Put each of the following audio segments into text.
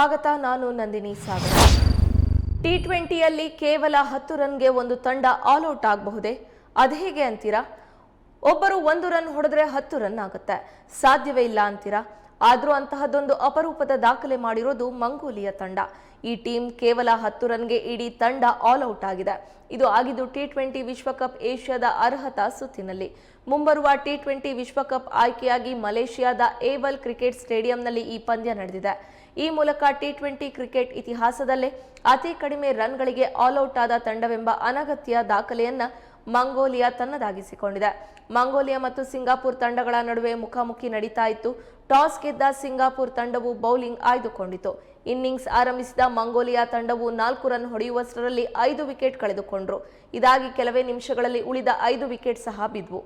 ಸ್ವಾಗತ, ನಾನು ನಂದಿನಿ ಸಾಗರ. ಟಿ ಟ್ವೆಂಟಿಯಲ್ಲಿ ಕೇವಲ ಹತ್ತು ರನ್ಗೆ ಒಂದು ತಂಡ ಆಲ್ ಔಟ್ ಆಗಬಹುದೇ? ಅದು ಹೇಗೆ ಅಂತೀರಾ? ಒಬ್ಬರು ಒಂದು ರನ್ ಹೊಡೆದ್ರೆ ಹತ್ತು ರನ್ ಆಗುತ್ತೆ. ಸಾಧ್ಯವೇ ಇಲ್ಲ ಅಂತೀರಾ? ಆದರೂ ಅಂತಹದ್ದೊಂದು ಅಪರೂಪದ ದಾಖಲೆ ಮಾಡಿರೋದು ಮಂಗೋಲಿಯಾ ತಂಡ. ಈ ಟೀಮ್ ಕೇವಲ ಹತ್ತು ರನ್ಗೆ ಇಡೀ ತಂಡ ಆಲ್ ಔಟ್ ಆಗಿದೆ. ಇದು ಆಗಿದ್ದು ಟಿ ಟ್ವೆಂಟಿ ವಿಶ್ವಕಪ್ ಏಷ್ಯಾದ ಅರ್ಹತಾ ಸುತ್ತಿನಲ್ಲಿ. ಮುಂಬರುವ ಟಿ ಟ್ವೆಂಟಿ ವಿಶ್ವಕಪ್ ಆಯ್ಕೆಯಾಗಿ ಮಲೇಷಿಯಾದ ಏವಲ್ ಕ್ರಿಕೆಟ್ ಸ್ಟೇಡಿಯಂನಲ್ಲಿ ಈ ಪಂದ್ಯ ನಡೆದಿದೆ. ಈ ಮೂಲಕ ಟಿ ಟ್ವೆಂಟಿ ಕ್ರಿಕೆಟ್ ಇತಿಹಾಸದಲ್ಲೇ ಅತಿ ಕಡಿಮೆ ರನ್ಗಳಿಗೆ ಆಲ್ ಔಟ್ ಆದ ತಂಡವೆಂಬ ಅನಗತ್ಯ ದಾಖಲೆಯನ್ನ ಮಂಗೋಲಿಯಾ ತನ್ನದಾಗಿಸಿಕೊಂಡಿದೆ. ಮಂಗೋಲಿಯಾ ಮತ್ತು ಸಿಂಗಾಪುರ್ ತಂಡಗಳ ನಡುವೆ ಮುಖಾಮುಖಿ ನಡೀತಾ ಇತ್ತು. ಟಾಸ್ ಗೆದ್ದ ಸಿಂಗಾಪುರ್ ತಂಡವು ಬೌಲಿಂಗ್ ಆಯ್ದುಕೊಂಡಿತು. ಇನ್ನಿಂಗ್ಸ್ ಆರಂಭಿಸಿದ ಮಂಗೋಲಿಯಾ ತಂಡವು ನಾಲ್ಕು ರನ್ ಹೊಡೆಯುವಷ್ಟರಲ್ಲಿ ಐದು ವಿಕೆಟ್ ಕಳೆದುಕೊಂಡ್ರು. ಇದಾಗಿ ಕೆಲವೇ ನಿಮಿಷಗಳಲ್ಲಿ ಉಳಿದ ಐದು ವಿಕೆಟ್ ಸಹ ಬಿದ್ವು.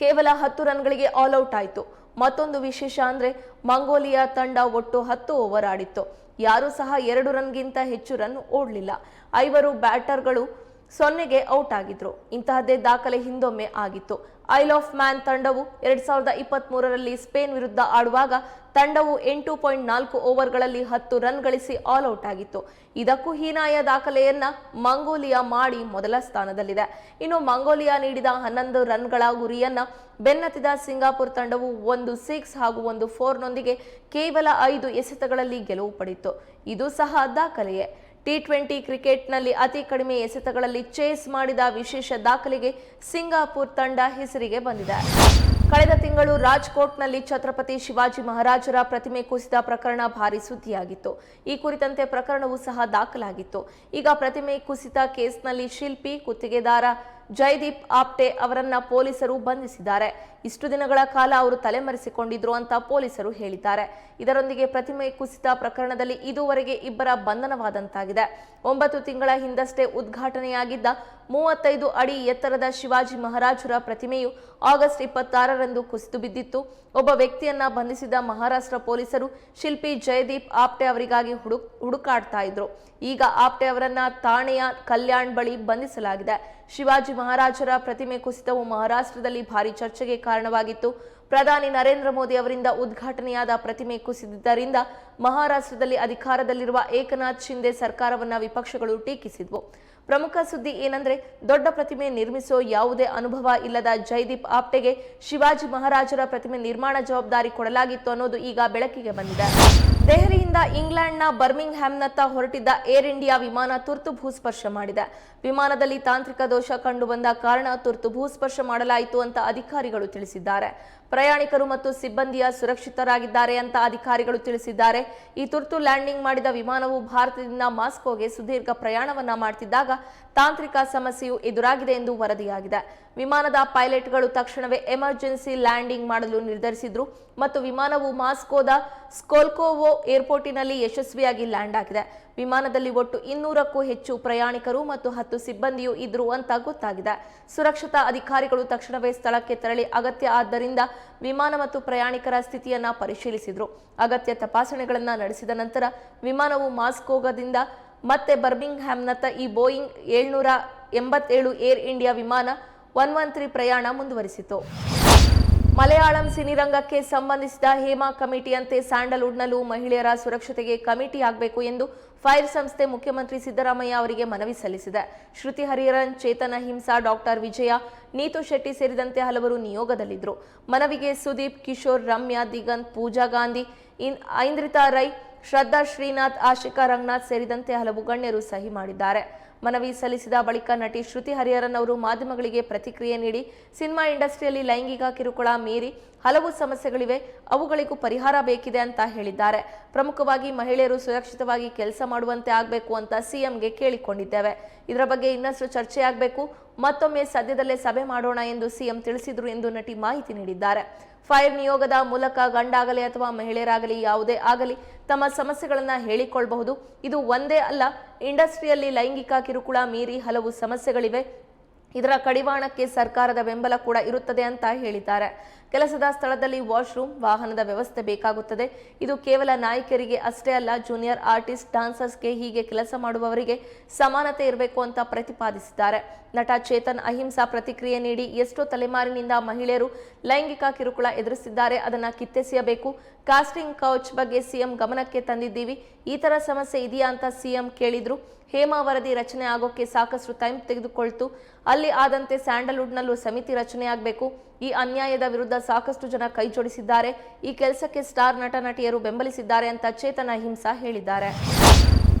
ಕೇವಲ ಹತ್ತು ರನ್ಗಳಿಗೆ ಆಲ್ ಔಟ್ ಆಯಿತು. ಮತ್ತೊಂದು ವಿಶೇಷ ಅಂದ್ರೆ ಮಂಗೋಲಿಯಾ ತಂಡ ಒಟ್ಟು ಹತ್ತು ಓವರ್ ಆಡಿತ್ತು. ಯಾರೂ ಸಹ ಎರಡು ರನ್ಗಿಂತ ಹೆಚ್ಚು ರನ್ ಓಡಲಿಲ್ಲ. ಐವರು ಬ್ಯಾಟರ್ಗಳು ಸೊನ್ನೆಗೆ ಔಟ್ ಆಗಿದ್ರು. ಇಂತಹದ್ದೇ ದಾಖಲೆ ಹಿಂದೊಮ್ಮೆ ಆಗಿತ್ತು. ಐಲ್ ಆಫ್ ಮ್ಯಾನ್ ತಂಡವು ಎರಡ್ ಸಾವಿರದ ಇಪ್ಪತ್ತ್ ಮೂರರಲ್ಲಿ ಸ್ಪೇನ್ ವಿರುದ್ಧ ಆಡುವಾಗ ತಂಡವು ಎಂಟು ಪಾಯಿಂಟ್ ನಾಲ್ಕು ಓವರ್ಗಳಲ್ಲಿ ಹತ್ತು ರನ್ ಗಳಿಸಿ ಆಲ್ ಔಟ್ ಆಗಿತ್ತು. ಇದಕ್ಕೂ ಹೀನಾಯ ದಾಖಲೆಯನ್ನ ಮಂಗೋಲಿಯಾ ಮಾಡಿ ಮೊದಲ ಸ್ಥಾನದಲ್ಲಿದೆ. ಇನ್ನು ಮಂಗೋಲಿಯಾ ನೀಡಿದ ಹನ್ನೊಂದು ರನ್ಗಳ ಗುರಿಯನ್ನ ಬೆನ್ನತ್ತಿದ ಸಿಂಗಾಪುರ್ ತಂಡವು ಒಂದು ಸಿಕ್ಸ್ ಹಾಗೂ ಒಂದು ಫೋರ್ನೊಂದಿಗೆ ಕೇವಲ ಐದು ಎಸೆತಗಳಲ್ಲಿ ಗೆಲುವು ಪಡೆಯಿತು. ಇದು ಸಹ ದಾಖಲೆಯೇ. ಟಿ ಟ್ವೆಂಟಿ ಕ್ರಿಕೆಟ್ನಲ್ಲಿ ಅತಿ ಕಡಿಮೆ ಎಸೆತಗಳಲ್ಲಿ ಚೇಸ್ ಮಾಡಿದ ವಿಶೇಷ ದಾಖಲೆಗೆ ಸಿಂಗಾಪುರ್ ತಂಡ ಹೆಸರಿಗೆ ಬಂದಿದೆ. ಕಳೆದ ತಿಂಗಳು ರಾಜ್ಕೋಟ್ನಲ್ಲಿ ಛತ್ರಪತಿ ಶಿವಾಜಿ ಮಹಾರಾಜರ ಪ್ರತಿಮೆ ಕುಸಿದ ಪ್ರಕರಣ ಭಾರಿ ಸುದ್ದಿಯಾಗಿತ್ತು. ಈ ಕುರಿತಂತೆ ಪ್ರಕರಣವೂ ಸಹ ದಾಖಲಾಗಿತ್ತು. ಈಗ ಪ್ರತಿಮೆ ಕುಸಿತ ಕೇಸ್ನಲ್ಲಿ ಶಿಲ್ಪಿ ಗುತ್ತಿಗೆದಾರ ಜೈದೀಪ್ ಆಪ್ಟೆ ಅವರನ್ನ ಪೊಲೀಸರು ಬಂಧಿಸಿದ್ದಾರೆ. ಇಷ್ಟು ದಿನಗಳ ಕಾಲ ಅವರು ತಲೆಮರೆಸಿಕೊಂಡಿದ್ರು ಅಂತ ಪೊಲೀಸರು ಹೇಳಿದ್ದಾರೆ. ಇದರೊಂದಿಗೆ ಪ್ರತಿಮೆ ಕುಸಿತ ಪ್ರಕರಣದಲ್ಲಿ ಇದುವರೆಗೆ ಇಬ್ಬರ ಬಂಧನವಾದಂತಾಗಿದೆ. ಒಂಬತ್ತು ತಿಂಗಳ ಹಿಂದಷ್ಟೇ ಉದ್ಘಾಟನೆಯಾಗಿದ್ದ ಮೂವತ್ತೈದು ಅಡಿ ಎತ್ತರದ ಶಿವಾಜಿ ಮಹಾರಾಜರ ಪ್ರತಿಮೆಯು ಆಗಸ್ಟ್ ಇಪ್ಪತ್ತಾರರಂದು ಕುಸಿದು ಬಿದ್ದಿತ್ತು. ಒಬ್ಬ ವ್ಯಕ್ತಿಯನ್ನ ಬಂಧಿಸಿದ ಮಹಾರಾಷ್ಟ್ರ ಪೊಲೀಸರು ಶಿಲ್ಪಿ ಜಯದೀಪ್ ಆಪ್ಟೆ ಅವರಿಗಾಗಿ ಹುಡುಕ್ ಹುಡುಕಾಡ್ತಾ ಇದ್ರು. ಈಗ ಆಪ್ಟೆ ಅವರನ್ನ ಠಾಣೆಯ ಕಲ್ಯಾಣ್ ಬಳಿ ಬಂಧಿಸಲಾಗಿದೆ. ಶಿವಾಜಿ ಮಹಾರಾಜರ ಪ್ರತಿಮೆ ಕುಸಿತವು ಮಹಾರಾಷ್ಟ್ರದಲ್ಲಿ ಭಾರಿ ಚರ್ಚೆಗೆ ಕಾರಣವಾಗಿತ್ತು. ಪ್ರಧಾನಿ ನರೇಂದ್ರ ಮೋದಿ ಅವರಿಂದ ಉದ್ಘಾಟನೆಯಾದ ಪ್ರತಿಮೆ ಕುಸಿದಿದ್ದರಿಂದ ಮಹಾರಾಷ್ಟ್ರದಲ್ಲಿ ಅಧಿಕಾರದಲ್ಲಿರುವ ಏಕನಾಥ್ ಶಿಂದೆ ಸರ್ಕಾರವನ್ನ ವಿಪಕ್ಷಗಳು ಟೀಕಿಸಿದ್ವು. ಪ್ರಮುಖ ಸುದ್ದಿ ಏನಂದ್ರೆ, ದೊಡ್ಡ ಪ್ರತಿಮೆ ನಿರ್ಮಿಸೋ ಯಾವುದೇ ಅನುಭವ ಇಲ್ಲದ ಜೈದೀಪ್ ಆಪ್ಟೆಗೆ ಶಿವಾಜಿ ಮಹಾರಾಜರ ಪ್ರತಿಮೆ ನಿರ್ಮಾಣ ಜವಾಬ್ದಾರಿ ಕೊಡಲಾಗಿತ್ತು ಅನ್ನೋದು ಈಗ ಬೆಳಕಿಗೆ ಬಂದಿದೆ. ದೆಹಲಿಯಿಂದ ಇಂಗ್ಲೆಂಡ್ನ ಬರ್ಮಿಂಗ್ ಹ್ಯಾಮ್ನತ್ತ ಹೊರಟಿದ್ದ ಏರ್ ಇಂಡಿಯಾ ವಿಮಾನ ತುರ್ತು ಭೂಸ್ಪರ್ಶ ಮಾಡಿದೆ. ವಿಮಾನದಲ್ಲಿ ತಾಂತ್ರಿಕ ದೋಷ ಕಂಡುಬಂದ ಕಾರಣ ತುರ್ತು ಭೂಸ್ಪರ್ಶ ಮಾಡಲಾಯಿತು ಅಂತ ಅಧಿಕಾರಿಗಳು ತಿಳಿಸಿದ್ದಾರೆ. ಪ್ರಯಾಣಿಕರು ಮತ್ತು ಸಿಬ್ಬಂದಿಯ ಸುರಕ್ಷಿತರಾಗಿದ್ದಾರೆ ಅಂತ ಅಧಿಕಾರಿಗಳು ತಿಳಿಸಿದ್ದಾರೆ. ಈ ತುರ್ತು ಲ್ಯಾಂಡಿಂಗ್ ಮಾಡಿದ ವಿಮಾನವು ಭಾರತದಿಂದ ಮಾಸ್ಕೋಗೆ ಸುದೀರ್ಘ ಪ್ರಯಾಣವನ್ನ ಮಾಡ್ತಿದ್ದಾಗ ತಾಂತ್ರಿಕ ಸಮಸ್ಯೆಯು ಎದುರಾಗಿದೆ ಎಂದು ವರದಿಯಾಗಿದೆ. ವಿಮಾನದ ಪೈಲಟ್ಗಳು ತಕ್ಷಣವೇ ಎಮರ್ಜೆನ್ಸಿ ಲ್ಯಾಂಡಿಂಗ್ ಮಾಡಲು ನಿರ್ಧರಿಸಿದ್ರು ಮತ್ತು ವಿಮಾನವು ಮಾಸ್ಕೋದ ಸ್ಕೋಲ್ಕೋವೋ ಏರ್ಪೋರ್ಟಿನಲ್ಲಿ ಯಶಸ್ವಿಯಾಗಿ ಲ್ಯಾಂಡ್ ಆಗಿದೆ. ವಿಮಾನದಲ್ಲಿ ಒಟ್ಟು ಇನ್ನೂರಕ್ಕೂ ಹೆಚ್ಚು ಪ್ರಯಾಣಿಕರು ಮತ್ತು ಹತ್ತು ಸಿಬ್ಬಂದಿಯೂ ಇದ್ರು ಅಂತ ಗೊತ್ತಾಗಿದೆ. ಸುರಕ್ಷತಾ ಅಧಿಕಾರಿಗಳು ತಕ್ಷಣವೇ ಸ್ಥಳಕ್ಕೆ ತೆರಳಿ ಅಗತ್ಯ ಆದ್ದರಿಂದ ವಿಮಾನ ಮತ್ತು ಪ್ರಯಾಣಿಕರ ಸ್ಥಿತಿಯನ್ನ ಪರಿಶೀಲಿಸಿದ್ರು. ಅಗತ್ಯ ತಪಾಸಣೆಗಳನ್ನ ನಡೆಸಿದ ನಂತರ ವಿಮಾನವು ಮಾಸ್ಕೋಗದಿಂದ ಮತ್ತೆ ಬರ್ಮಿಂಗ್ಹ್ಯಾಮ್ನತ್ತ ಈ ಬೋಯಿಂಗ್ ಏಳ್ನೂರ ಎಂಬತ್ತೇಳು ಏರ್ ಇಂಡಿಯಾ ವಿಮಾನ ಒನ್ ಒನ್ ತ್ರೀ ಪ್ರಯಾಣ ಮುಂದುವರಿಸಿತು ಮಲಯಾಳಂ ಸಿನಿರಂಗಕ್ಕೆ ಸಂಬಂಧಿಸಿದ ಹೇಮಾ ಕಮಿಟಿಯಂತೆ ಸ್ಯಾಂಡಲ್ವುಡ್ನಲ್ಲೂ ಮಹಿಳೆಯರ ಸುರಕ್ಷತೆಗೆ ಕಮಿಟಿ ಆಗಬೇಕು ಎಂದು ಫೈರ್ ಸಂಸ್ಥೆ ಮುಖ್ಯಮಂತ್ರಿ ಸಿದ್ದರಾಮಯ್ಯ ಅವರಿಗೆ ಮನವಿ ಸಲ್ಲಿಸಿದೆ. ಶ್ರುತಿ ಹರಿಹರನ್, ಚೇತನ ಹಿಂಸಾ, ಡಾಕ್ಟರ್ ವಿಜಯ, ನೀತು ಶೆಟ್ಟಿ ಸೇರಿದಂತೆ ಹಲವರು ನಿಯೋಗದಲ್ಲಿದ್ದರು. ಮನವಿಗೆ ಸುದೀಪ್, ಕಿಶೋರ್, ರಮ್ಯಾ, ದಿಗಂತ್, ಪೂಜಾ ಗಾಂಧಿ, ಇನ್ ಐಂದ್ರಿತಾ ರೈ, ಶ್ರದ್ಧಾ ಶ್ರೀನಾಥ್, ಆಶಿಕಾ ರಂಗನಾಥ್ ಸೇರಿದಂತೆ ಹಲವು ಗಣ್ಯರು ಸಹಿ ಮಾಡಿದ್ದಾರೆ. ಮನವಿ ಸಲ್ಲಿಸಿದ ಬಳಿಕ ನಟಿ ಶ್ರುತಿ ಹರಿಹರನ್ ಅವರು ಮಾಧ್ಯಮಗಳಿಗೆ ಪ್ರತಿಕ್ರಿಯೆ ನೀಡಿ, ಸಿನಿಮಾ ಇಂಡಸ್ಟ್ರಿಯಲ್ಲಿ ಲೈಂಗಿಕ ಕಿರುಕುಳ ಮೀರಿ ಹಲವು ಸಮಸ್ಯೆಗಳಿವೆ, ಅವುಗಳಿಗೂ ಪರಿಹಾರ ಬೇಕಿದೆ ಅಂತ ಹೇಳಿದ್ದಾರೆ. ಪ್ರಮುಖವಾಗಿ ಮಹಿಳೆಯರು ಸುರಕ್ಷಿತವಾಗಿ ಕೆಲಸ ಮಾಡುವಂತೆ ಆಗಬೇಕು ಅಂತ ಸಿಎಂಗೆ ಕೇಳಿಕೊಂಡಿದ್ದೇವೆ. ಇದರ ಬಗ್ಗೆ ಇನ್ನಷ್ಟು ಚರ್ಚೆ ಆಗಬೇಕು ಮತ್ತೊಮ್ಮೆ ಸದ್ಯದಲ್ಲೇ ಸಭೆ ಮಾಡೋಣ ಎಂದು ಸಿಎಂ ತಿಳಿಸಿದರು ಎಂದು ನಟಿ ಮಾಹಿತಿ ನೀಡಿದ್ದಾರೆ. ಫೈರ್ ನಿಯೋಗದ ಮೂಲಕ ಗಂಡಾಗಲಿ ಅಥವಾ ಮಹಿಳೆಯರಾಗಲಿ ಯಾವುದೇ ಆಗಲಿ ತಮ್ಮ ಸಮಸ್ಯೆಗಳನ್ನು ಹೇಳಿಕೊಳ್ಳಬಹುದು ಇದು ಒಂದೇ ಅಲ್ಲ, ಇಂಡಸ್ಟ್ರಿಯಲ್ಲಿ ಲೈಂಗಿಕ ಕಿರುಕುಳ ಮೀರಿ ಹಲವು ಸಮಸ್ಯೆಗಳಿವೆ. ಇದರ ಕಡಿವಾಣಕ್ಕೆ ಸರ್ಕಾರದ ಬೆಂಬಲ ಕೂಡ ಇರುತ್ತದೆ ಅಂತ ಹೇಳಿದ್ದಾರೆ. ಕೆಲಸದ ಸ್ಥಳದಲ್ಲಿ ವಾಶ್ರೂಮ್, ವಾಹನದ ವ್ಯವಸ್ಥೆ ಬೇಕಾಗುತ್ತದೆ. ಇದು ಕೇವಲ ನಾಯಕರಿಗೆ ಅಷ್ಟೇ ಅಲ್ಲ, ಜೂನಿಯರ್ ಆರ್ಟಿಸ್ಟ್, ಡಾನ್ಸರ್ಸ್ಗೆ ಹೀಗೆ ಕೆಲಸ ಮಾಡುವವರಿಗೆ ಸಮಾನತೆ ಇರಬೇಕು ಅಂತ ಪ್ರತಿಪಾದಿಸಿದ್ದಾರೆ. ನಟ ಚೇತನ್ ಅಹಿಂಸಾ ಪ್ರತಿಕ್ರಿಯೆ ನೀಡಿ ಎಷ್ಟೋ ತಲೆಮಾರಿನಿಂದ ಮಹಿಳೆಯರು ಲೈಂಗಿಕ ಕಿರುಕುಳ ಎದುರಿಸಿದ್ದಾರೆ. ಅದನ್ನು ಕಿತ್ತೆಸೆಯಬೇಕು. ಕಾಸ್ಟಿಂಗ್ ಕೌಚ್ ಬಗ್ಗೆ ಸಿಎಂ ಗಮನಕ್ಕೆ ತಂದಿದ್ದೀವಿ. ಈ ತರ ಸಮಸ್ಯೆ ಇದೆಯಾ ಅಂತ ಸಿಎಂ ಕೇಳಿದ್ರು. ಹೇಮಾ ವರದಿ ರಚನೆ ಆಗೋಕೆ ಸಾಕಷ್ಟು ಟೈಮ್ ತೆಗೆದುಕೊಳ್ತು. ಅಲ್ಲಿ ಆದಂತೆ ಸ್ಯಾಂಡಲ್ವುಡ್ನಲ್ಲೂ ಸಮಿತಿ ರಚನೆಯಾಗಬೇಕು ಈ ಅನ್ಯಾಯದ ವಿರುದ್ಧ ಸಾಕಷ್ಟು ಜನ ಕೈಜೋಡಿಸಿದ್ದಾರೆ ಈ ಕೆಲಸಕ್ಕೆ ಸ್ಟಾರ್ ನಟ ನಟಿಯರು ಬೆಂಬಲಿಸಿದ್ದಾರೆ ಅಂತ ಚೇತನ ಹಿಂಸಾ ಹೇಳಿದ್ದಾರೆ.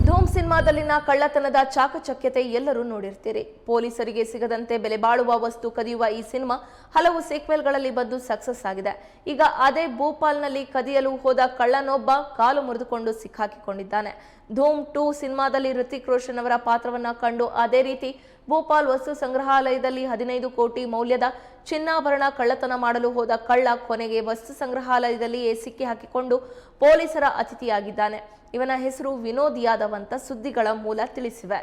ಧೂಮ್ ಸಿನಿಮಾದಲ್ಲಿನ ಕಳ್ಳತನದ ಚಾಕಚಕ್ಯತೆ ಎಲ್ಲರೂ ನೋಡಿರ್ತೀರಿ. ಪೊಲೀಸರಿಗೆ ಸಿಗದಂತೆ ಬೆಲೆ ಬಾಳುವ ವಸ್ತು ಕದಿಯುವ ಈ ಸಿನಿಮಾ ಹಲವು ಸೀಕ್ವೆಲ್ಗಳಲ್ಲಿ ಬಂದು ಸಕ್ಸಸ್ ಆಗಿದೆ. ಈಗ ಅದೇ ಭೋಪಾಲ್ನಲ್ಲಿ ಕದಿಯಲು ಹೋದ ಕಳ್ಳನೊಬ್ಬ ಕಾಲು ಮುರಿದುಕೊಂಡು ಸಿಕ್ಕಾಕಿಕೊಂಡಿದ್ದಾನೆ. ಧೂಮ್ ಟೂ ಸಿನಿಮಾದಲ್ಲಿ ಋತಿಕ್ ರೋಷನ್ ಅವರ ಪಾತ್ರವನ್ನ ಕಂಡು ಅದೇ ರೀತಿ ಭೋಪಾಲ್ ವಸ್ತು ಸಂಗ್ರಹಾಲಯದಲ್ಲಿ ಹದಿನೈದು ಕೋಟಿ ಮೌಲ್ಯದ ಚಿನ್ನಾಭರಣ ಕಳ್ಳತನ ಮಾಡಲು ಹೋದ ಕಳ್ಳ ಕೊನೆಗೆ ವಸ್ತು ಸಂಗ್ರಹಾಲಯದಲ್ಲಿಯೇ ಸಿಕ್ಕಿ ಹಾಕಿಕೊಂಡು ಪೊಲೀಸರ ಅತಿಥಿಯಾಗಿದ್ದಾನೆ. ಇವನ ಹೆಸರು ವಿನೋದ್ ಯಾದವ್ ಅಂತ ಸುದ್ದಿಗಳ ಮೂಲ ತಿಳಿಸಿವೆ.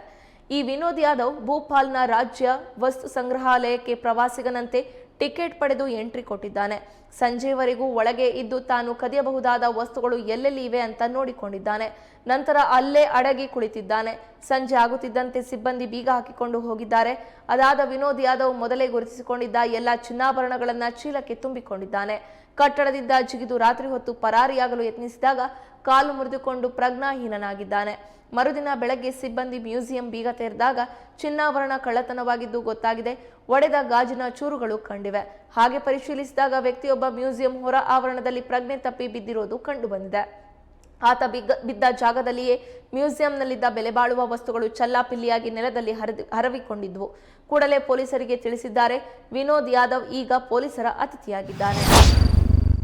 ಈ ವಿನೋದ್ ಯಾದವ್ ಭೋಪಾಲ್ನ ರಾಜ್ಯ ವಸ್ತು ಸಂಗ್ರಹಾಲಯಕ್ಕೆ ಪ್ರವಾಸಿಗನಂತೆ ಟಿಕೆಟ್ ಪಡೆದು ಎಂಟ್ರಿ ಕೊಟ್ಟಿದ್ದಾನೆ. ಸಂಜೆವರೆಗೂ ಒಳಗೆ ಇದ್ದು ತಾನು ಕದಿಯಬಹುದಾದ ವಸ್ತುಗಳು ಎಲ್ಲೆಲ್ಲಿ ಇವೆ ಅಂತ ನೋಡಿಕೊಂಡಿದ್ದಾನೆ. ನಂತರ ಅಲ್ಲೇ ಅಡಗಿ ಕುಳಿತಿದ್ದಾನೆ. ಸಂಜೆ ಆಗುತ್ತಿದ್ದಂತೆ ಸಿಬ್ಬಂದಿ ಬೀಗ ಹಾಕಿಕೊಂಡು ಹೋಗಿದ್ದಾರೆ. ಅದಾದ ವಿನೋದ್ ಯಾದವ್ ಮೊದಲೇ ಗುರುತಿಸಿಕೊಂಡಿದ್ದ ಎಲ್ಲ ಚಿನ್ನಾಭರಣಗಳನ್ನ ಚೀಲಕ್ಕೆ ತುಂಬಿಕೊಂಡಿದ್ದಾನೆ. ಕಟ್ಟಡದಿಂದ ಜಿಗಿದು ರಾತ್ರಿ ಹೊತ್ತು ಪರಾರಿಯಾಗಲು ಯತ್ನಿಸಿದಾಗ ಕಾಲು ಮುರಿದುಕೊಂಡು ಪ್ರಜ್ಞಾಹೀನನಾಗಿದ್ದಾನೆ. ಮರುದಿನ ಬೆಳಗ್ಗೆ ಸಿಬ್ಬಂದಿ ಮ್ಯೂಸಿಯಂ ಬೀಗ ತೆರೆದಾಗ ಚಿನ್ನಾಭರಣ ಕಳ್ಳತನವಾಗಿದ್ದು ಗೊತ್ತಾಗಿದೆ, ಒಡೆದ ಗಾಜಿನ ಚೂರುಗಳು ಕಂಡಿವೆ. ಹಾಗೆ ಪರಿಶೀಲಿಸಿದಾಗ ವ್ಯಕ್ತಿಯೊಬ್ಬ ಮ್ಯೂಸಿಯಂ ಹೊರ ಆವರಣದಲ್ಲಿ ಪ್ರಜ್ಞೆ ತಪ್ಪಿ ಬಿದ್ದಿರೋದು ಕಂಡುಬಂದಿದೆ. ಆತ ಬಿಗ್ಗ ಬಿದ್ದ ಜಾಗದಲ್ಲಿಯೇ ಮ್ಯೂಸಿಯಂನಲ್ಲಿದ್ದ ಬೆಲೆಬಾಳುವ ವಸ್ತುಗಳು ಚಲ್ಲಾಪಿಲ್ಲಿಯಾಗಿ ನೆಲದಲ್ಲಿ ಹರಿದು, ಹರವಿಕೊಂಡಿದ್ವು. ಕೂಡಲೇ ಪೊಲೀಸರಿಗೆ ತಿಳಿಸಿದ್ದಾರೆ, ವಿನೋದ್ ಯಾದವ್ ಈಗ ಪೊಲೀಸರ ಅತಿಥಿಯಾಗಿದ್ದಾನೆ.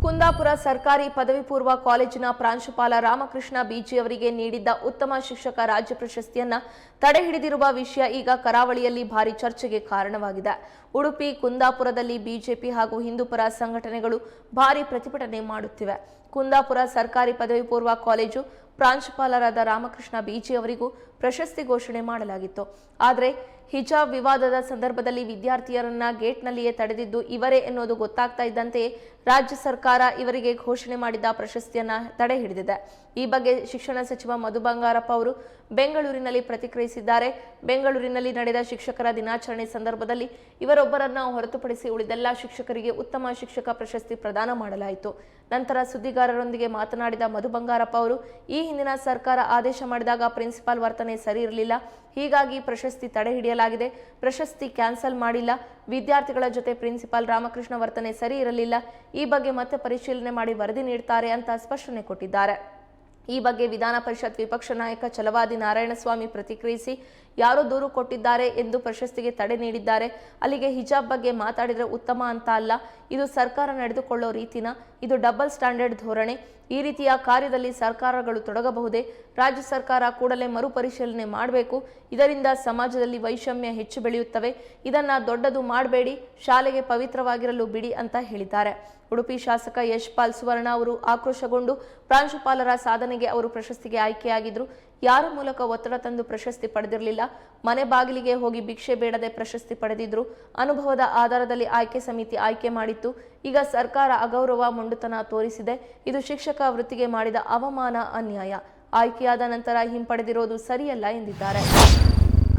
ಕುಂದಾಪುರ ಸರ್ಕಾರಿ ಪದವಿ ಪೂರ್ವ ಕಾಲೇಜಿನ ಪ್ರಾಂಶುಪಾಲ ರಾಮಕೃಷ್ಣ ಬಿಜಿ ಅವರಿಗೆ ನೀಡಿದ್ದ ಉತ್ತಮ ಶಿಕ್ಷಕ ರಾಜ್ಯ ಪ್ರಶಸ್ತಿಯನ್ನ ತಡೆ ಹಿಡಿದಿರುವ ವಿಷಯ ಈಗ ಕರಾವಳಿಯಲ್ಲಿ ಭಾರಿ ಚರ್ಚೆಗೆ ಕಾರಣವಾಗಿದೆ. ಉಡುಪಿ, ಕುಂದಾಪುರದಲ್ಲಿ ಬಿಜೆಪಿ ಹಾಗೂ ಹಿಂದೂಪರ ಸಂಘಟನೆಗಳು ಭಾರಿ ಪ್ರತಿಭಟನೆ ಮಾಡುತ್ತಿವೆ. ಕುಂದಾಪುರ ಸರ್ಕಾರಿ ಪದವಿ ಪೂರ್ವ ಕಾಲೇಜು ಪ್ರಾಂಶುಪಾಲರಾದ ರಾಮಕೃಷ್ಣ ಬಿಜಿ ಅವರಿಗೂ ಪ್ರಶಸ್ತಿ ಘೋಷಣೆ ಮಾಡಲಾಗಿತ್ತು. ಆದರೆ ಹಿಜಾಬ್ ವಿವಾದದ ಸಂದರ್ಭದಲ್ಲಿ ವಿದ್ಯಾರ್ಥಿಯರನ್ನ ಗೇಟ್ನಲ್ಲಿಯೇ ತಡೆದಿದ್ದು ಇವರೇ ಎನ್ನುವುದು ಗೊತ್ತಾಗ್ತಾ ಇದ್ದಂತೆ ರಾಜ್ಯ ಸರ್ಕಾರ ಇವರಿಗೆ ಘೋಷಣೆ ಮಾಡಿದ್ದ ಪ್ರಶಸ್ತಿಯನ್ನ ತಡೆ ಹಿಡಿದಿದೆ. ಈ ಬಗ್ಗೆ ಶಿಕ್ಷಣ ಸಚಿವ ಮಧು ಬಂಗಾರಪ್ಪ ಅವರು ಬೆಂಗಳೂರಿನಲ್ಲಿ ಪ್ರತಿಕ್ರಿಯಿಸಿದ್ದಾರೆ. ಬೆಂಗಳೂರಿನಲ್ಲಿ ನಡೆದ ಶಿಕ್ಷಕರ ದಿನಾಚರಣೆ ಸಂದರ್ಭದಲ್ಲಿ ಇವರೊಬ್ಬರನ್ನ ಹೊರತುಪಡಿಸಿ ಉಳಿದೆಲ್ಲ ಶಿಕ್ಷಕರಿಗೆ ಉತ್ತಮ ಶಿಕ್ಷಕ ಪ್ರಶಸ್ತಿ ಪ್ರದಾನ ಮಾಡಲಾಯಿತು. ನಂತರ ಸುದ್ದಿಗಾರರೊಂದಿಗೆ ಮಾತನಾಡಿದ ಮಧು ಬಂಗಾರಪ್ಪ ಅವರು, ಈ ಹಿಂದಿನ ಸರ್ಕಾರ ಆದೇಶ ಮಾಡಿದಾಗ ಪ್ರಿನ್ಸಿಪಾಲ್ ವರ್ತನೆ ಸರಿ ಇರಲಿಲ್ಲ. ಹೀಗಾಗಿ ಪ್ರಶಸ್ತಿ ತಡೆ ಹಿಡಿಯಲಾಗಿದೆ ಪ್ರಶಸ್ತಿ ಕ್ಯಾನ್ಸಲ್ ಮಾಡಿಲ್ಲ. ವಿದ್ಯಾರ್ಥಿಗಳ ಜೊತೆ ಪ್ರಿನ್ಸಿಪಾಲ್ ರಾಮಕೃಷ್ಣ ವರ್ತನೆ ಸರಿ ಇರಲಿಲ್ಲ. ಈ ಬಗ್ಗೆ ಮತ್ತೆ ಪರಿಶೀಲನೆ ಮಾಡಿ ವರದಿ ನೀಡ್ತಾರೆ ಅಂತ ಸ್ಪಷ್ಟನೆ ಕೊಟ್ಟಿದ್ದಾರೆ. ಈ ಬಗ್ಗೆ ವಿಧಾನ ಪರಿಷತ್ ವಿಪಕ್ಷ ನಾಯಕ ಛಲವಾದಿ ನಾರಾಯಣಸ್ವಾಮಿ ಪ್ರತಿಕ್ರಿಯಿಸಿ, ಯಾರೋ ದೂರು ಕೊಟ್ಟಿದ್ದಾರೆ ಎಂದು ಪ್ರಶಸ್ತಿಗೆ ತಡೆ ನೀಡಿದ್ದಾರೆ. ಅಲ್ಲಿಗೆ ಹಿಜಾಬ್ ಬಗ್ಗೆ ಮಾತಾಡಿದರೆ ಉತ್ತಮ ಅಂತ ಅಲ್ಲ. ಇದು ಸರ್ಕಾರ ನಡೆದುಕೊಳ್ಳೋ ರೀತಿನ ಇದು ಡಬಲ್ ಸ್ಟ್ಯಾಂಡರ್ಡ್ ಧೋರಣೆ. ಈ ರೀತಿಯ ಕಾರ್ಯದಲ್ಲಿ ಸರ್ಕಾರಗಳು ತೊಡಗಬಹುದೇ? ರಾಜ್ಯ ಸರ್ಕಾರ ಕೂಡಲೇ ಮರುಪರಿಶೀಲನೆ ಮಾಡಬೇಕು. ಇದರಿಂದ ಸಮಾಜದಲ್ಲಿ ವೈಷಮ್ಯ ಹೆಚ್ಚು ಬೆಳೆಯುತ್ತವೆ. ಇದನ್ನ ದೊಡ್ಡದು ಮಾಡಬೇಡಿ. ಶಾಲೆಗೆ ಪವಿತ್ರವಾಗಿರಲು ಬಿಡಿ ಅಂತ ಹೇಳಿದ್ದಾರೆ. ಉಡುಪಿ ಶಾಸಕ ಯಶ್ಪಾಲ್ ಸುವರ್ಣ ಅವರು ಆಕ್ರೋಶಗೊಂಡು ಪ್ರಾಂಶುಪಾಲರ ಸಾಧನೆಗೆ ಅವರು ಪ್ರಶಸ್ತಿಗೆ ಆಯ್ಕೆಯಾಗಿದ್ರು. ಯಾರ ಮೂಲಕ ಒತ್ತಡ ತಂದು ಪ್ರಶಸ್ತಿ ಪಡೆದಿರಲಿಲ್ಲ? ಮನೆ ಬಾಗಿಲಿಗೆ ಹೋಗಿ ಭಿಕ್ಷೆ ಬೇಡದೆ ಪ್ರಶಸ್ತಿ ಪಡೆದಿದ್ರು. ಅನುಭವದ ಆಧಾರದಲ್ಲಿ ಆಯ್ಕೆ ಸಮಿತಿ ಆಯ್ಕೆ ಮಾಡಿತ್ತು. ಈಗ ಸರ್ಕಾರ ಅಗೌರವ ಮೊಂಡುತನ ತೋರಿಸಿದೆ. ಇದು ಶಿಕ್ಷಕ ವೃತ್ತಿಗೆ ಮಾಡಿದ ಅವಮಾನ, ಅನ್ಯಾಯ. ಆಯ್ಕೆಯಾದ ನಂತರ ಹಿಂಪಡೆದಿರೋದು ಸರಿಯಲ್ಲ ಎಂದಿದ್ದಾರೆ.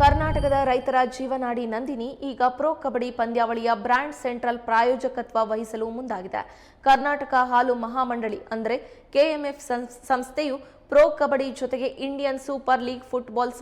ಕರ್ನಾಟಕದ ರೈತರ ಜೀವನಾಡಿ ನಂದಿನಿ, ಈಗ ಪ್ರೊ ಕಬಡ್ಡಿ ಪಂದ್ಯಾವಳಿಯ ಬ್ರ್ಯಾಂಡ್ ಸೆಂಟ್ರಲ್ ಪ್ರಾಯೋಜಕತ್ವ ವಹಿಸಲು ಮುಂದಾಗಿದೆ. ಕರ್ನಾಟಕ ಹಾಲು ಮಹಾಮಂಡಳಿ ಅಂದರೆ ಕೆಎಂಎಫ್ ಸಂಸ್ಥೆಯು ಪ್ರೊ ಕಬಡ್ಡಿ ಜೊತೆಗೆ ಇಂಡಿಯನ್ ಸೂಪರ್ ಲೀಗ್ ಫುಟ್ಬಾಲ್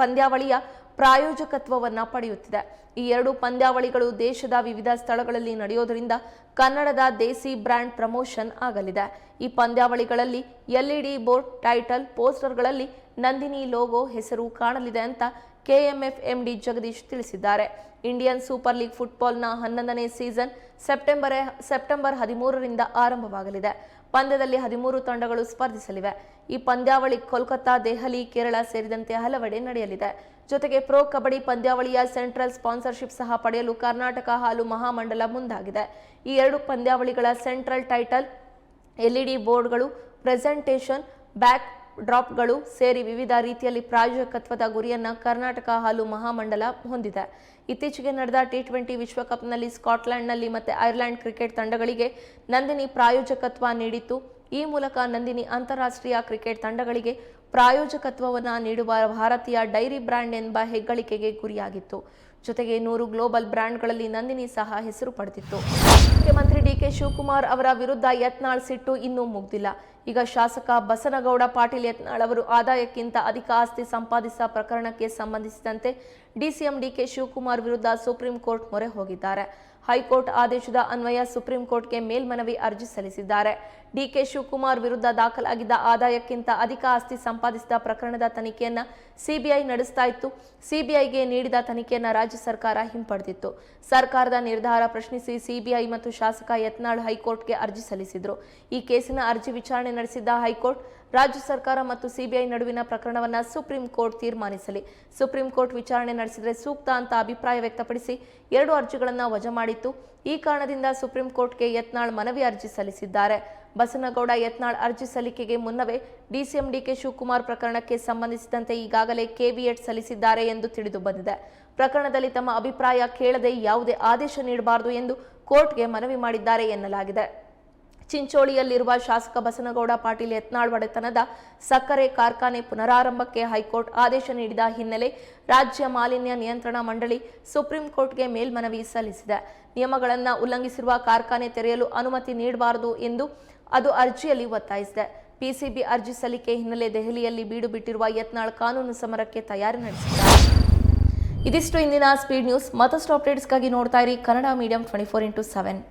ಪಂದ್ಯಾವಳಿಯ ಪ್ರಾಯೋಜಕತ್ವವನ್ನ ಪಡೆಯುತ್ತಿದೆ. ಈ ಎರಡು ಪಂದ್ಯಾವಳಿಗಳು ದೇಶದ ವಿವಿಧ ಸ್ಥಳಗಳಲ್ಲಿ ನಡೆಯೋದರಿಂದ ಕನ್ನಡದ ದೇಸಿ ಬ್ರ್ಯಾಂಡ್ ಪ್ರಮೋಷನ್ ಆಗಲಿದೆ. ಈ ಪಂದ್ಯಾವಳಿಗಳಲ್ಲಿ ಎಲ್ಇಡಿ ಬೋರ್ಡ್ ಟೈಟಲ್, ಪೋಸ್ಟರ್ಗಳಲ್ಲಿ ನಂದಿನಿ ಲೋಗೋ ಹೆಸರು ಕಾಣಲಿದೆ ಅಂತ ಕೆಎಂಎಫ್ ಎಂಡಿ ಜಗದೀಶ್ ತಿಳಿಸಿದ್ದಾರೆ. ಇಂಡಿಯನ್ ಸೂಪರ್ ಲೀಗ್ ಫುಟ್ಬಾಲ್ನ ಹನ್ನೊಂದನೇ ಸೀಸನ್ ಸೆಪ್ಟೆಂಬರ್ ಸೆಪ್ಟೆಂಬರ್ ಹದಿಮೂರರಿಂದ ಆರಂಭವಾಗಲಿದೆ. ಪಂದ್ಯದಲ್ಲಿ ಹದಿಮೂರು ತಂಡಗಳು ಸ್ಪರ್ಧಿಸಲಿವೆ. ಈ ಪಂದ್ಯಾವಳಿ ಕೋಲ್ಕತ್ತಾ ದೆಹಲಿ, ಕೇರಳ ಸೇರಿದಂತೆ ಹಲವೆಡೆ ನಡೆಯಲಿದೆ. ಜೊತೆಗೆ ಪ್ರೊ ಕಬಡ್ಡಿ ಪಂದ್ಯಾವಳಿಯ ಸೆಂಟ್ರಲ್ ಸ್ಪಾನ್ಸರ್ಶಿಪ್ ಸಹ ಪಡೆಯಲು ಕರ್ನಾಟಕ ಹಾಲು ಮಹಾಮಂಡಲ ಮುಂದಾಗಿದೆ. ಈ ಎರಡು ಪಂದ್ಯಾವಳಿಗಳ ಸೆಂಟ್ರಲ್ ಟೈಟಲ್, ಎಲ್ಇಡಿ ಬೋರ್ಡ್ಗಳು, ಪ್ರೆಸೆಂಟೇಷನ್, ಬ್ಯಾಕ್ ಡ್ರಾಪ್ಗಳು ಸೇರಿ ವಿವಿಧ ರೀತಿಯಲ್ಲಿ ಪ್ರಾಯೋಜಕತ್ವದ ಗುರಿಯನ್ನ ಕರ್ನಾಟಕ ಹಾಲು ಮಹಾಮಂಡಲ ಹೊಂದಿದೆ. ಇತ್ತೀಚೆಗೆ ನಡೆದ ಟಿ ಟ್ವೆಂಟಿ ವಿಶ್ವಕಪ್ನಲ್ಲಿ ಸ್ಕಾಟ್ಲೆಂಡ್ನಲ್ಲಿ ಮತ್ತು ಐರ್ಲೆಂಡ್ ಕ್ರಿಕೆಟ್ ತಂಡಗಳಿಗೆ ನಂದಿನಿ ಪ್ರಾಯೋಜಕತ್ವ ನೀಡಿತ್ತು. ಈ ಮೂಲಕ ನಂದಿನಿ ಅಂತಾರಾಷ್ಟ್ರೀಯ ಕ್ರಿಕೆಟ್ ತಂಡಗಳಿಗೆ ಪ್ರಾಯೋಜಕತ್ವವನ್ನು ನೀಡುವ ಭಾರತೀಯ ಡೈರಿ ಬ್ರ್ಯಾಂಡ್ ಎಂಬ ಹೆಗ್ಗಳಿಕೆಗೆ ಗುರಿಯಾಗಿತ್ತು. ಜೊತೆಗೆ ನೂರು ಗ್ಲೋಬಲ್ ಬ್ರ್ಯಾಂಡ್ಗಳಲ್ಲಿ ನಂದಿನಿ ಸಹ ಹೆಸರು ಪಡೆದಿತ್ತು. ಮುಖ್ಯಮಂತ್ರಿ ಡಿಕೆ ಶಿವಕುಮಾರ್ ಅವರ ವಿರುದ್ಧ ಯತ್ನಾಳ್ ಸಿಟ್ಟು ಇನ್ನೂ ಮುಗ್ದಿಲ್ಲ. ಈಗ ಶಾಸಕ ಬಸನಗೌಡ ಪಾಟೀಲ್ ಯತ್ನಾಳ್ ಅವರು ಆದಾಯಕ್ಕಿಂತ ಅಧಿಕ ಆಸ್ತಿ ಸಂಪಾದಿಸಿದ ಪ್ರಕರಣಕ್ಕೆ ಸಂಬಂಧಿಸಿದಂತೆ ಡಿಸಿಎಂ ಡಿಕೆ ಶಿವಕುಮಾರ್ ವಿರುದ್ಧ ಸುಪ್ರೀಂ ಕೋರ್ಟ್ ಮೊರೆ ಹೋಗಿದ್ದಾರೆ. ಹೈಕೋರ್ಟ್ ಆದೇಶದ ಅನ್ವಯ ಸುಪ್ರೀಂ ಕೋರ್ಟ್ಗೆ ಮೇಲ್ಮನವಿ ಅರ್ಜಿ ಸಲ್ಲಿಸಿದ್ದಾರೆ. ಡಿಕೆ ಶಿವಕುಮಾರ್ ವಿರುದ್ಧ ದಾಖಲಾಗಿದ್ದ ಆದಾಯಕ್ಕಿಂತ ಅಧಿಕ ಆಸ್ತಿ ಸಂಪಾದಿಸಿದ ಪ್ರಕರಣದ ತನಿಖೆಯನ್ನ ಸಿಬಿಐ ನಡೆಸ್ತಾ ಇತ್ತು. ಸಿಬಿಐಗೆ ನೀಡಿದ ತನಿಖೆಯನ್ನ ರಾಜ್ಯ ಸರ್ಕಾರ ಹಿಂಪಡೆದಿತ್ತು. ಸರ್ಕಾರದ ನಿರ್ಧಾರ ಪ್ರಶ್ನಿಸಿ ಸಿಬಿಐ ಮತ್ತು ಶಾಸಕ ಯತ್ನಾಳ್ ಹೈಕೋರ್ಟ್ಗೆ ಅರ್ಜಿ ಸಲ್ಲಿಸಿದ್ರು. ಈ ಕೇಸಿನ ಅರ್ಜಿ ವಿಚಾರಣೆ ನಡೆಸಿದ್ದ ಹೈಕೋರ್ಟ್ ರಾಜ್ಯ ಸರ್ಕಾರ ಮತ್ತು ಸಿಬಿಐ ನಡುವಿನ ಪ್ರಕರಣವನ್ನು ಸುಪ್ರೀಂ ಕೋರ್ಟ್ ತೀರ್ಮಾನಿಸಲಿ. ಸುಪ್ರೀಂ ಕೋರ್ಟ್ ವಿಚಾರಣೆ ನಡೆಸಿದರೆ ಸೂಕ್ತ ಅಂತ ಅಭಿಪ್ರಾಯ ವ್ಯಕ್ತಪಡಿಸಿ ಎರಡು ಅರ್ಜಿಗಳನ್ನು ವಜಾ ಮಾಡಿತ್ತು. ಈ ಕಾರಣದಿಂದ ಸುಪ್ರೀಂ ಕೋರ್ಟ್ಗೆ ಯತ್ನಾಳ್ ಮನವಿ ಅರ್ಜಿ ಸಲ್ಲಿಸಿದ್ದಾರೆ. ಬಸನಗೌಡ ಯತ್ನಾಳ್ ಅರ್ಜಿ ಸಲ್ಲಿಕೆಗೆ ಮುನ್ನವೇ ಡಿಸಿಎಂ ಡಿಕೆ ಶಿವಕುಮಾರ್ ಪ್ರಕರಣಕ್ಕೆ ಸಂಬಂಧಿಸಿದಂತೆ ಈಗಾಗಲೇ ಕೆವಿಎಟ್ ಸಲ್ಲಿಸಿದ್ದಾರೆ ಎಂದು ತಿಳಿದು ಬಂದಿದೆ. ಪ್ರಕರಣದಲ್ಲಿ ತಮ್ಮ ಅಭಿಪ್ರಾಯ ಕೇಳದೆ ಯಾವುದೇ ಆದೇಶ ನೀಡಬಾರದು ಎಂದು ಕೋರ್ಟ್ಗೆ ಮನವಿ ಮಾಡಿದ್ದಾರೆ ಎನ್ನಲಾಗಿದೆ. ಚಿಂಚೋಳಿಯಲ್ಲಿರುವ ಶಾಸಕ ಬಸನಗೌಡ ಪಾಟೀಲ್ ಯತ್ನಾಳ್ ಒಡೆತನದ ಸಕ್ಕರೆ ಕಾರ್ಖಾನೆ ಪುನರಾರಂಭಕ್ಕೆ ಹೈಕೋರ್ಟ್ ಆದೇಶ ನೀಡಿದ ಹಿನ್ನೆಲೆ ರಾಜ್ಯ ಮಾಲಿನ್ಯ ನಿಯಂತ್ರಣ ಮಂಡಳಿ ಸುಪ್ರೀಂ ಕೋರ್ಟ್ಗೆ ಮೇಲ್ಮನವಿ ಸಲ್ಲಿಸಿದೆ. ನಿಯಮಗಳನ್ನು ಉಲ್ಲಂಘಿಸಿರುವ ಕಾರ್ಖಾನೆ ತೆರೆಯಲು ಅನುಮತಿ ನೀಡಬಾರದು ಎಂದು ಅದು ಅರ್ಜಿಯಲ್ಲಿ ಒತ್ತಾಯಿಸಿದೆ. ಪಿಸಿಬಿ ಅರ್ಜಿ ಸಲ್ಲಿಕೆ ಹಿನ್ನೆಲೆ ದೆಹಲಿಯಲ್ಲಿ ಬೀಡು ಬಿಟ್ಟಿರುವ ಯತ್ನಾಳ್ ಕಾನೂನು ಸಮರಕ್ಕೆ ತಯಾರಿ ನಡೆಸಿದೆ ಇದಿಷ್ಟು ಇಂದಿನ ಸ್ಪೀಡ್ ನ್ಯೂಸ್. ಮತ್ತಷ್ಟು ಅಪ್ಡೇಟ್ಸ್ಗಾಗಿ ನೋಡ್ತಾ ಇರಿ Kannada medium twenty four into seven